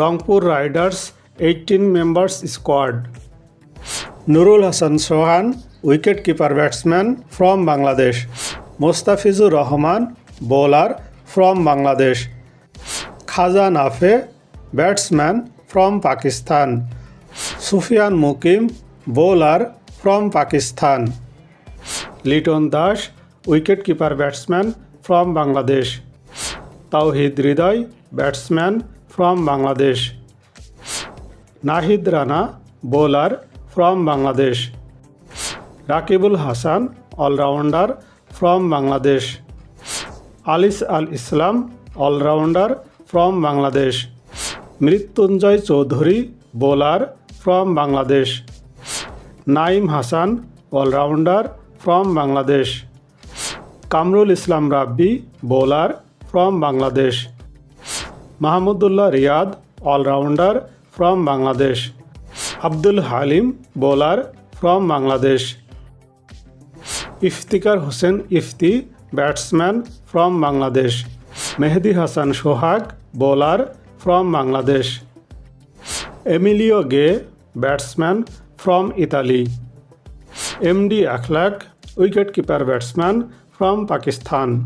Rangpur Riders eighteen members squad Nurul Hasan Sohan wicket keeper batsman from Bangladesh Mustafizur Rahman bowler from Bangladesh Khawaja Nafay batsman from Pakistan Sufiyan Muqeem bowler from Pakistan Liton Das wicket keeper batsman from Bangladesh Towhid Hridoy batsman from Bangladesh Nahid Rana bowler from Bangladesh Rakibul Hasan all rounder from Bangladesh Alis Al Islam all rounder from Bangladesh Mrittunjoy Chowdhury bowler from Bangladesh Naim Hasan all rounder from Bangladesh Kamrul Islam Rabbi bowler from Bangladesh Mahmudullah Riyad, all-rounder from Bangladesh. Abdul Halim, bowler from Bangladesh. Iftikhar Hussain Ifti, batsman from Bangladesh. Mehdi Hasan Sohag, bowler from Bangladesh. Emilio Gay, batsman from Italy. MD Akhlaq, wicketkeeper batsman from Pakistan.